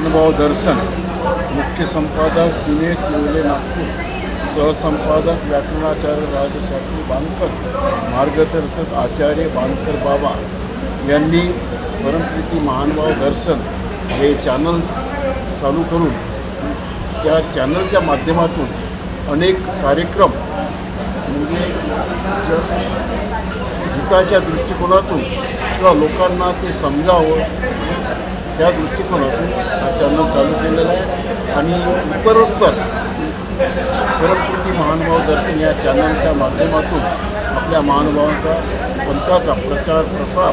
अनुभव दर्शन मुख्य संपादक दिनेश येवले नागपूर सहसंपादक व्याकरणाचार्य राजशास्त्री बांदकर मार्गदर्शक आचार्य बांदकर बाबा यांनी परमप्रीती महानुभाव दर्शन हे चॅनल चालू करून त्या चॅनलच्या माध्यमातून अनेक कार्यक्रम म्हणजे ज हिताच्या दृष्टिकोनातून किंवा लोकांना ते समजावं त्या दृष्टिकोनातून हा चॅनल चालू केलेला आहे. आणि उत्तरोत्तर परमकृती महानुभाव दर्शन या चॅनलच्या माध्यमातून आपल्या महानुभावांचा पंथाचा प्रचार प्रसार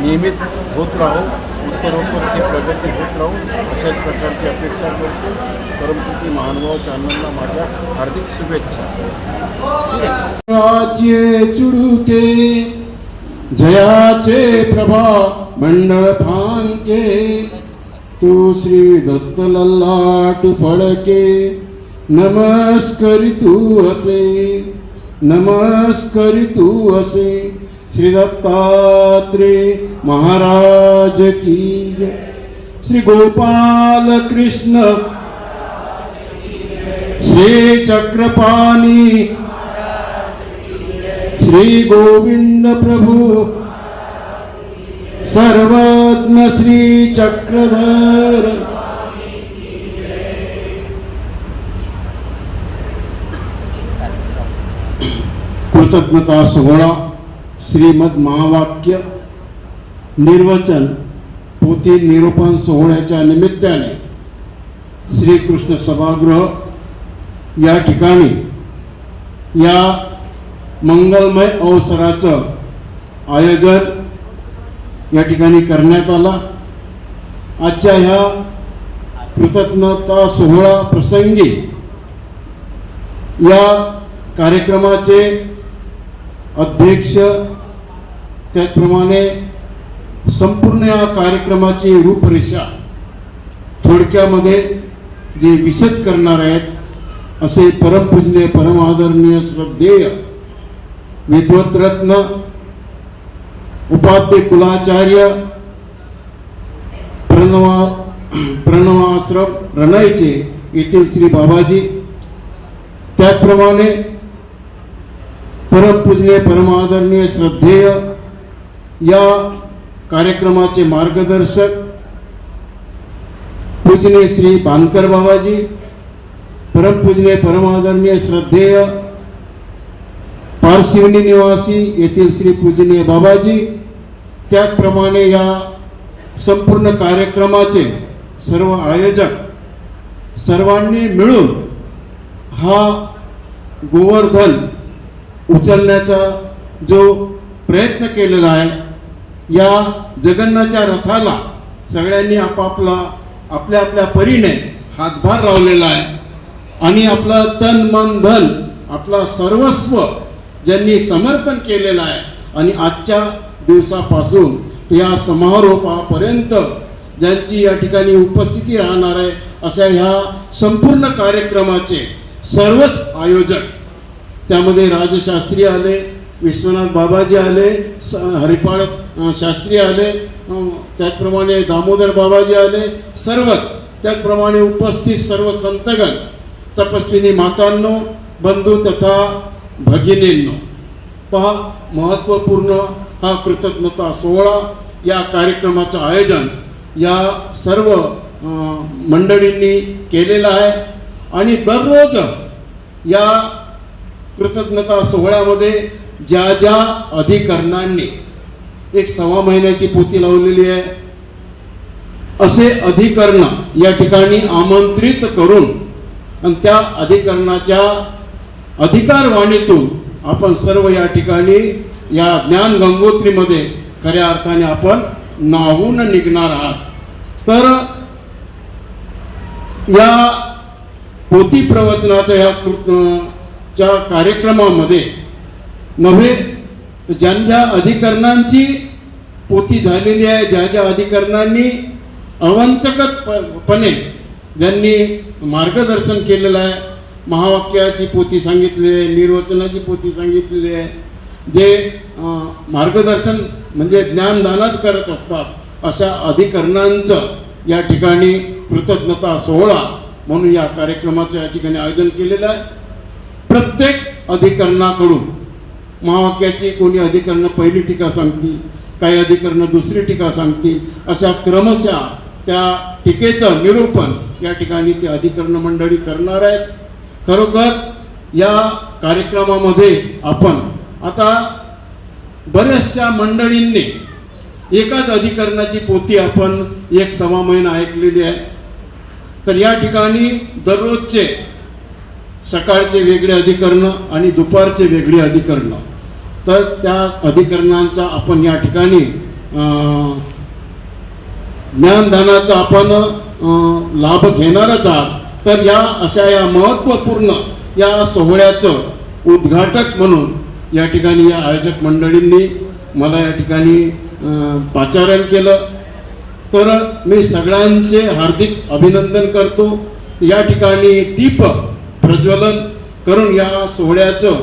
नियमित होत राहो उत्तरोत्तर ती प्रगती होत राहू अशाच प्रकारची अपेक्षा करतो. परमकृती महानुभाव चॅनलला माझ्या हार्दिक शुभेच्छा. चुडुके जयाचे प्रभा मंडळ फांके तू श्री दत्त लल्लाट फडके नमस्करी तू असे नमस्करी तू असे श्री दत्तात्रे महाराज की जय श्री गोपाल कृष्ण श्री चक्रपाणी श्री गोविंद प्रभू सर्वज्ञ श्री चक्रधर। कृतज्ञता सोहळा श्रीमद महावाक्य निर्वचन पोथी निरूपण सोहळ्याच्या निमित्ताने श्रीकृष्ण सभागृह या ठिकाणी या मंगलमय अवसराचं आयोजन या ठिकाणी करण्यात आला. आजच्या ह्या कृतज्ञता सोहळा प्रसंगी या कार्यक्रमाचे अध्यक्ष त्याचप्रमाणे संपूर्ण या कार्यक्रमाची रूपरेषा थोडक्यामध्ये जे विशद करणार आहेत असे परमपूजनीय परमादरणीय श्रद्धेय विद्वत्रत्न उपाध्य कुलाचार्य प्रणवा प्रणवाश्रम रणायचे येथील श्री बाबाजी. त्याचप्रमाणे परमपूजने परमादरणीय श्रद्धेय या कार्यक्रमाचे मार्गदर्शक पूजने श्री बांदकर बाबाजी परमपूजने परमादरणीय श्रद्धेय पारसिवनी निवासी येथील श्री पूजनीय बाबाजी त्याचप्रमाणे या संपूर्ण कार्यक्रमाचे सर्व आयोजक सर्वांनी मिळून हा गोवर्धन उचलण्याचा जो प्रयत्न केलेला आहे या जगन्नाथच्या रथाला सगळ्यांनी आपापला आपल्या आपल्या परीने हातभार लावलेला आहे. आणि आपलं तन मन धन आपला सर्वस्व ज्यांनी समर्पण केलेलं आहे. आणि आजच्या दिवसापासून ते या समारोपापर्यंत ज्यांची या ठिकाणी उपस्थिती राहणार आहे अशा ह्या संपूर्ण कार्यक्रमाचे सर्वच आयोजक. त्यामध्ये राजशास्त्री आले विश्वनाथ बाबाजी आले स हरिपाळ शास्त्री आले त्याचप्रमाणे दामोदर बाबाजी आले सर्वच. त्याचप्रमाणे उपस्थित सर्व संतगण तपस्विनी मातांनो बंधू तथा भगिनींनो. पहा महत्त्वपूर्ण हा कृतज्ञता सोहळा या कार्यक्रमाचं आयोजन या सर्व मंडळींनी केलेलं आहे. आणि दररोज या कृतज्ञता सोहळ्यामध्ये ज्या ज्या अधिकरणांनी एक सव्वा महिन्याची पोती लावलेली आहे असे अधिकरण या ठिकाणी आमंत्रित करून आणि त्या अधिकरणाच्या अधिकारवाणीतून आपण सर्व या ठिकाणी या ज्ञान गंगोत्रीमध्ये खऱ्या अर्थाने आपण नाहून निघणार आहात. तर या पोथी प्रवचनाच्या या कृत च्या कार्यक्रमामध्ये नव्हे तर ज्या ज्या अधिकरणांची पोथी झालेली आहे ज्या ज्या अधिकरणांनी अवंचकपणे ज्यांनी मार्गदर्शन केलेलं आहे महावाक्याची पोती सांगितली आहे निर्वचनाची पोती सांगितलेली आहे जे मार्गदर्शन म्हणजे ज्ञानदानच करत असतात अशा अधिकरणांचं या ठिकाणी कृतज्ञता सोहळा म्हणून या कार्यक्रमाचं या ठिकाणी आयोजन केलेलं आहे. प्रत्येक अधिकरणाकडून महावाक्याची कोणी अधिकरणं पहिली टीका सांगतील काही अधिकरणं दुसरी टीका सांगतील अशा क्रमशः त्या टीकेचं निरूपण या ठिकाणी ते अधिकरण मंडळी करणार आहेत. खरोखर या कार्यक्रमामध्ये आपण आता बऱ्याचशा मंडळींनी एकाच अधिकरणाची पोथी आपण एक सव्वा महिना ऐकलेली आहे. तर या ठिकाणी दररोजचे सकाळचे वेगळे अधिकरणं आणि दुपारचे वेगळी अधिकरणं. तर त्या अधिकरणांचा आपण या ठिकाणी ज्ञानदानाचा आपण लाभ घेणारच आहात. तर या अशा या महत्त्वपूर्ण या सोहळ्याचं उद्घाटक म्हणून या ठिकाणी या आयोजक मंडळींनी मला या ठिकाणी पाचारण केलं. तर मी सगळ्यांचे हार्दिक अभिनंदन करतो. या ठिकाणी दीप प्रज्वलन करून या सोहळ्याचं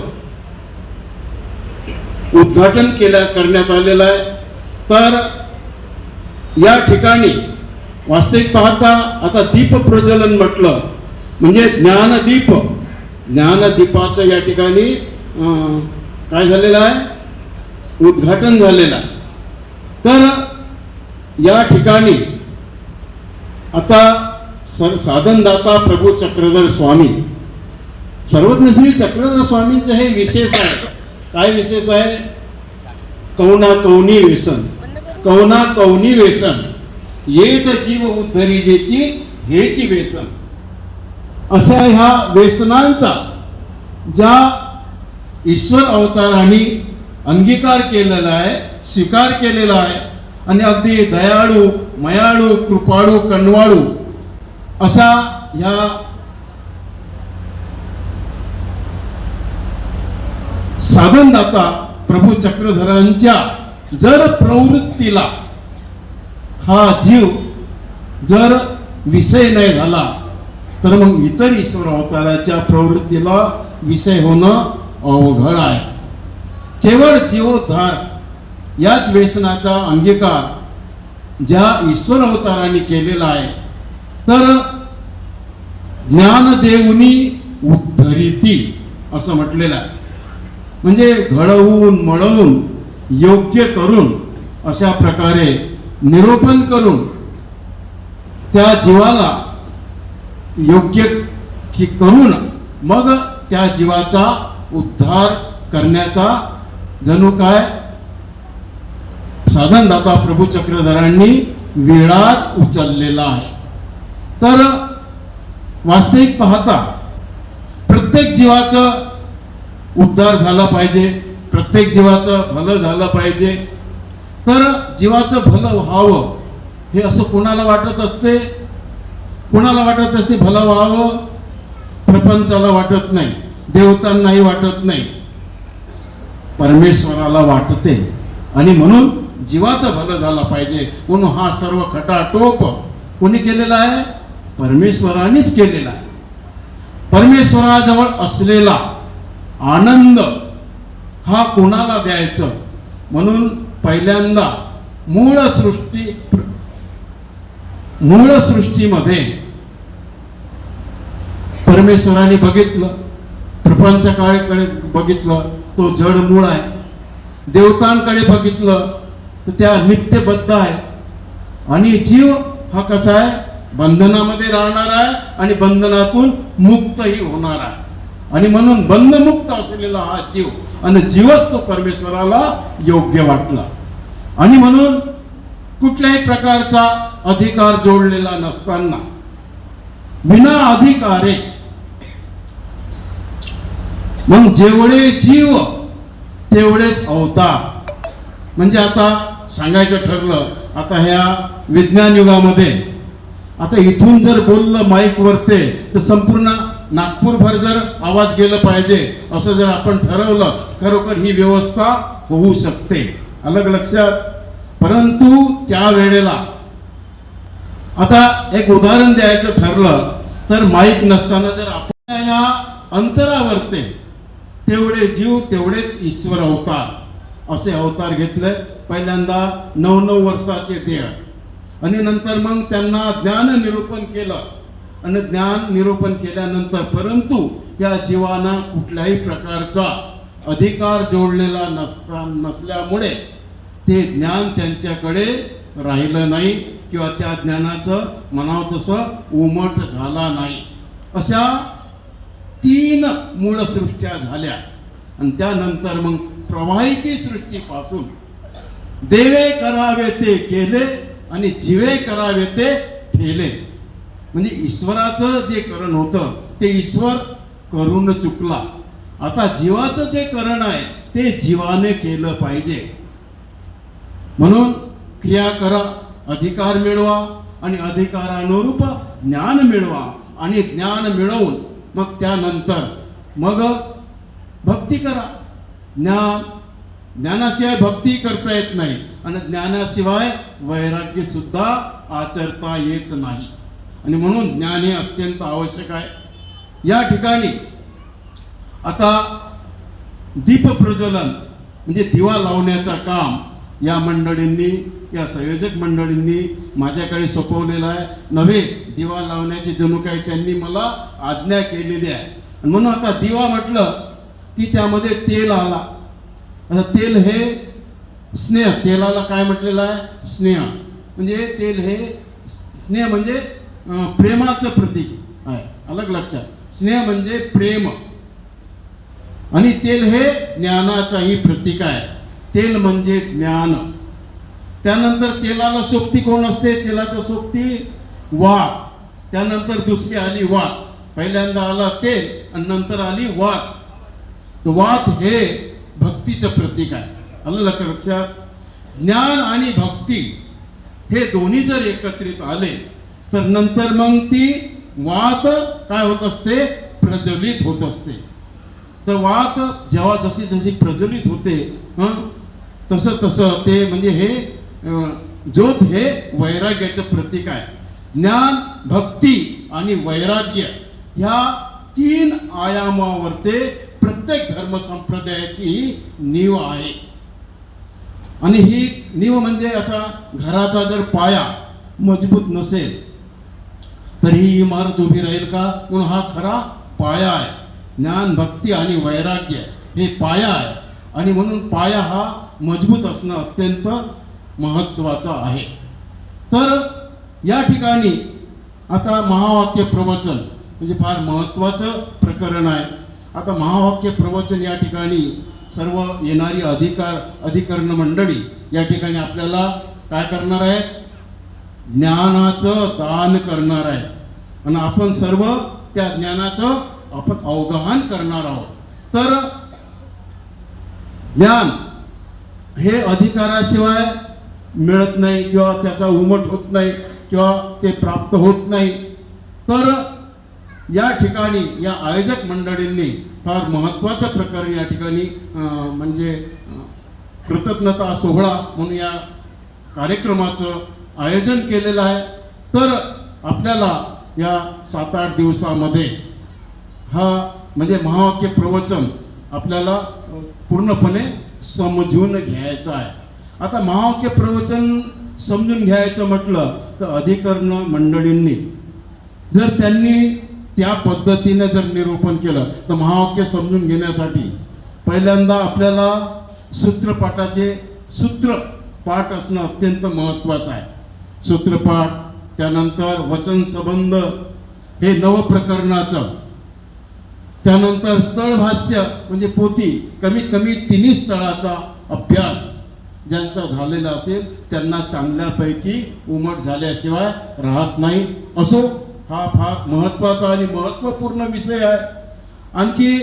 उद्घाटन केल्या करण्यात आलेलं आहे. तर या ठिकाणी वास्तविक पाहता आता दीप प्रज्वलन म्हटलं म्हणजे ज्ञानदीप ज्ञानदीपाचं या ठिकाणी काय झालेलं आहे? उद्घाटन झालेलं आहे. तर या ठिकाणी आता सर साधनदाता प्रभू चक्रधर स्वामी सर्वज्ञ श्री चक्रधर स्वामींचे हे विशेष आहे. काय विशेष आहे? कौना कौनी व्यसन. कौना कौनी व्यसन. येत जीव उद्धरिजेची हेची व्यसन. अशा ह्या व्यसनांचा ज्या ईश्वर अवताराने अंगीकार केलेला आहे स्वीकार केलेला आहे. आणि अगदी दयाळू मयाळू कृपाळू कणवाळू अशा ह्या साधनदाता प्रभू चक्रधरांच्या जर प्रवृत्तीला हा जीव जर विषय नाही झाला तर मग इतर ईश्वर अवताराच्या प्रवृत्तीला विषय होणं अवघड आहे केवळ जीवोद्धार याच व्यसनाचा अंगीकार ज्या ईश्वर अवताराने केलेला आहे तर ज्ञानदेवनी उद्धरिती असं म्हटलेलं आहे. म्हणजे घडवून मळवून योग्य करून अशा प्रकारे निरोपण करून त्या जीवाला योग्य की करून मग त्या जीवाचा उद्धार करण्याचा जणू काय? साधनदाता प्रभू चक्रधरांनी वेळाच उचललेला आहे. तर वास्तविक पाहता प्रत्येक जीवाचं उद्धार झाला पाहिजे प्रत्येक जीवाचं भलं झालं पाहिजे. तर जीवाचं भलं व्हावं हे असं कोणाला वाटत असते? कोणाला वाटत असते भलं व्हावं? प्रपंचाला वाटत नाही. देवतांनाही वाटत नाही. परमेश्वराला वाटते. आणि म्हणून जीवाचं भलं झालं पाहिजे. म्हणून हा सर्व खटाटोप कोणी केलेला आहे? परमेश्वरानेच केलेला आहे. परमेश्वराजवळ असलेला आनंद हा कोणाला द्यायचं? म्हणून पहिल्यांदा मूळ सृष्टी मूळ सृष्टीमध्ये परमेश्वराने बघितलं. प्रपंचकाळेकडे बघितलं तो जड मूळ आहे. देवतांकडे बघितलं तर त्या नित्यबद्ध आहे. आणि जीव हा कसा आहे? बंधनामध्ये राहणार आहे आणि बंधनातून मुक्तही होणार आहे. आणि म्हणून बंधमुक्त असलेला हा जीव आणि जीवच तो परमेश्वराला योग्य वाटला. आणि म्हणून कुठल्याही प्रकारचा अधिकार जोडलेला नसताना विना अधिकारे मग जेवढे जीव तेवढेच अवतार. म्हणजे आता सांगायचं ठरलं आता ह्या विज्ञान युगामध्ये आता इथून जर बोललं माईक वरते तर संपूर्ण नागपूरभर जर आवाज गेलं पाहिजे असं जर आपण ठरवलं खरोखर ही व्यवस्था होऊ शकते. अलग लक्षात. परंतु त्या वेळेला आता एक उदाहरण द्यायचं ठरलं तर माईक नसताना जर आपण या अंतरावरते तेवढे जीव तेवढेच ईश्वर अवतार. असे अवतार घेतले. पहिल्यांदा नऊ नऊ वर्षाचे देह. आणि नंतर मग त्यांना ज्ञान निरूपण केलं. आणि ज्ञान निरूपण केल्यानंतर परंतु या जीवाना कुठल्याही प्रकारचा अधिकार जोडलेला नसता नसल्यामुळे ते ज्ञान त्यांच्याकडे राहिलं नाही किंवा त्या ज्ञानाचं म्हणावं तसं उमट झाला नाही. अशा तीन मूळ सृष्ट्या झाल्या. आणि त्यानंतर मग प्रवाहिकी सृष्टीपासून देवे करावे ते केले आणि जीवे करावे ते ठेले. म्हणजे ईश्वराचं जे करण होतं ते ईश्वर करून चुकला. आता जीवाचं जे करण आहे ते जीवाने केलं पाहिजे. म्हणून क्रिया करा अधिकार मिळवा आणि अधिकारानुरूप ज्ञान मिळवा आणि ज्ञान मिळवून मग त्यानंतर मग भक्ती करा. ज्ञान ज्ञानाशिवाय भक्ती करता येत नाही आणि ज्ञानाशिवाय वैराग्य सुद्धा आचरता येत नाही. आणि म्हणून ज्ञान हे अत्यंत आवश्यक आहे. या ठिकाणी आता दीप प्रज्वलन म्हणजे दिवा लावण्याचं काम या मंडळींनी या संयोजक मंडळींनी माझ्याकडे सोपवलेला आहे. नव्हे दिवा लावण्याची जणू काही त्यांनी मला आज्ञा केलेली आहे. म्हणून आता दिवा म्हटलं की त्यामध्ये तेल आला. आता तेल हे स्नेह तेलाला काय म्हटलेलं आहे? स्नेह. म्हणजे तेल हे स्नेह म्हणजे प्रेमाचं प्रतीक आहे. अलग लक्षात. स्नेह म्हणजे प्रेम. आणि तेल हे ज्ञानाचाही प्रतीक आहे. तेल म्हणजे ज्ञान. त्यानंतर तेलाला सोबती कोण असते? तेलाच्या सोबती वात. त्यानंतर दुसरी आली वात. पहिल्यांदा आला तेल आणि नंतर आली वात. तर वात हे भक्तीचं प्रतीक आहे. आलं लक्ष- लक्षात? ज्ञान आणि भक्ती हे दोन्ही जर एकत्रित आले तर नंतर मग ती वात काय होत असते? प्रज्वलित होत असते. तर वात जेव्हा जशी जशी प्रज्वलित होते हं, तसं तसं ते म्हणजे हे ज्योत हे वैराग्याचं प्रतीक आहे. ज्ञान भक्ती आणि वैराग्य ह्या तीन आयामावर ते प्रत्येक धर्म संप्रदायाची नीव आहे. आणि ही नीव म्हणजे असा घराचा जर पाया मजबूत नसेल तर ही इमारत उभी राहील का? म्हणून हा खरा पाया आहे. ज्ञान भक्ती आणि वैराग्य हे पाया आहे. आणि म्हणून पाया हा मजबूत असणं अत्यंत महत्त्वाचं आहे. तर या ठिकाणी आता महावाक्य प्रवचन म्हणजे फार महत्त्वाचं प्रकरण आहे. आता महावाक्य प्रवचन या ठिकाणी सर्व येणारी अधिकार अधिकरण मंडळी या ठिकाणी आपल्याला काय करणार आहे ज्ञानाचं दान करणार आहे आणि आपण सर्व त्या ज्ञानाचं आपण अवगाहन करणार आहोत. तर ज्ञान हे अधिकाराशिवाय मिळत नाही किंवा त्याचा उमट होत नाही किंवा ते प्राप्त होत नाही. तर या ठिकाणी या आयोजक मंडळींनी फार महत्त्वाचं प्रकारे या ठिकाणी म्हणजे कृतज्ञता सोहळा म्हणून या कार्यक्रमाचं आयोजन केलेलं आहे. तर आपल्याला या सात आठ दिवसामध्ये हा म्हणजे महावाक्य प्रवचन आपल्याला पूर्णपणे समजून घ्यायचं आहे. आता महावाक्य प्रवचन समजून घ्यायचं म्हटलं तर अधिकरण मंडळींनी जर त्यांनी त्या पद्धतीने जर निरूपण केलं तर महावाक्य समजून घेण्यासाठी पहिल्यांदा आपल्याला सूत्रपाठाचे सूत्रपाठ असणं अत्यंत महत्त्वाचं आहे. सूत्रपाठ त्यानंतर वचन संबंध हे नवप्रकरणाचं त्यानंतर स्थळभाष्य म्हणजे पोथी कमीत कमी तिन्ही स्थळाचा अभ्यास ज्यांचा झालेला असेल त्यांना चांगल्यापैकी उमट झाल्याशिवाय राहत नाही. असो हा फार महत्त्वाचा आणि महत्त्वपूर्ण विषय आहे. आणखी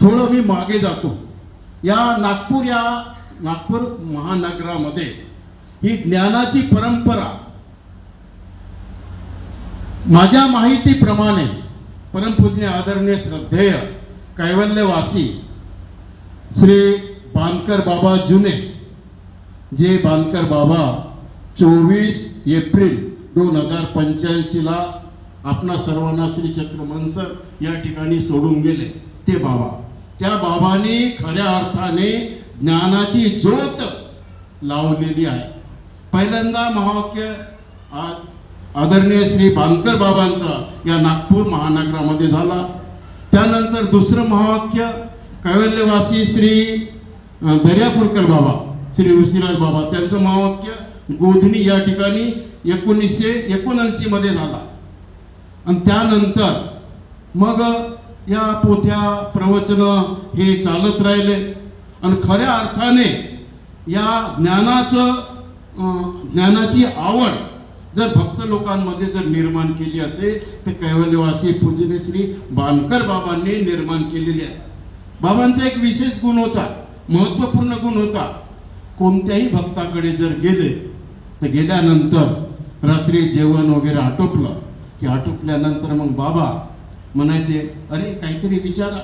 थोडं मी मागे जातो. या नागपूर या नागपूर महानगरामध्ये ही ज्ञानाची परंपरा माझ्या माहितीप्रमाणे परमपूज्य आदरणीय श्रद्धेय कैवल्यवासी श्री बांदकर बाबा जुने जे बांदकर बाबा चोवीस एप्रिल दोन हजार पंच्याऐंशीला आपणा सर्वांना श्री छत्र मनसर या ठिकाणी सोडून गेले. ते बाबा. त्या बाबांनी खऱ्या अर्थाने ज्ञानाची ज्योत लावलेली आहे. पहिल्यांदा महावाक्य आज आदरणीय श्री बांकर बाबांचा या नागपूर महानगरामध्ये झाला. त्यानंतर दुसरं महावाक्य कैवल्यवासी श्री दर्यापूरकर बाबा श्री ऋषिराज बाबा त्यांचं महावाक्य गोधनी या ठिकाणी एकोणीसशे एकोणऐंशी मध्ये झाला. आणि त्यानंतर मग या पोथ्या प्रवचन हे चालत राहिले. आणि खऱ्या अर्थाने या ज्ञानाचं ज्ञानाची आवड जर भक्त लोकांमध्ये जर निर्माण केली असेल तर कैवल्यवासी पूजने श्री बानकर बाबांनी निर्माण केलेली आहे. बाबांचा एक विशेष गुण होता महत्त्वपूर्ण गुण होता. कोणत्याही भक्ताकडे जर गेले तर गेल्यानंतर रात्री जेवण वगैरे आटोपलं की आटोपल्यानंतर मग बाबा म्हणायचे अरे काहीतरी विचारा.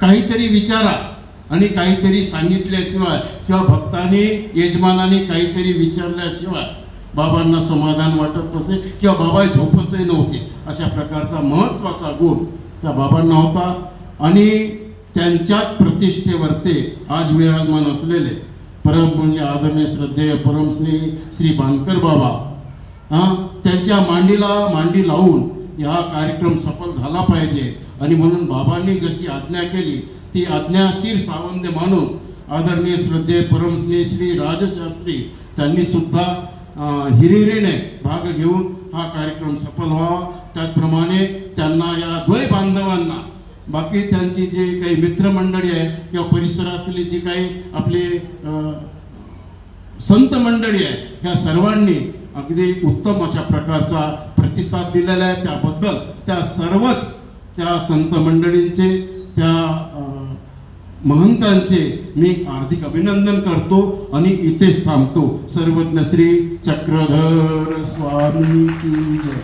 काहीतरी विचारा. आणि काहीतरी सांगितल्याशिवाय किंवा भक्ताने यजमानाने काहीतरी विचारल्याशिवाय बाबांना समाधान वाटत असे किंवा बाबा झोपतही नव्हते. अशा प्रकारचा महत्त्वाचा गुण त्या बाबांना होता. आणि त्यांच्याच प्रतिष्ठेवर ते आज विराजमान असलेले परम म्हणजे आदरणीय श्रद्धेय परमस्नेही श्री बांदकर बाबा हां त्यांच्या मांडीला मांडी लावून हा कार्यक्रम सफल झाला पाहिजे. आणि म्हणून बाबांनी जशी आज्ञा केली ती आज्ञाशीर सावंत मानून आदरणीय श्रद्धेय परमस्नेही श्री राजशास्त्री त्यांनी सुद्धा हिरिरीने भाग घेऊन हा कार्यक्रम सफल व्हावा. त्याचप्रमाणे त्यांना या द्वय बांधवांना बाकी त्यांची जे काही मित्रमंडळी आहे किंवा परिसरातली जी काही आपली संत मंडळी आहे ह्या सर्वांनी अगदी उत्तम अशा प्रकारचा प्रतिसाद दिलेला आहे. त्याबद्दल त्या सर्वच त्या संत मंडळींचे त्या महंतांचे मी हार्दिक अभिनंदन करतो आणि इथेच थांबतो. सर्वज्ञ श्री चक्रधर स्वामी की जय.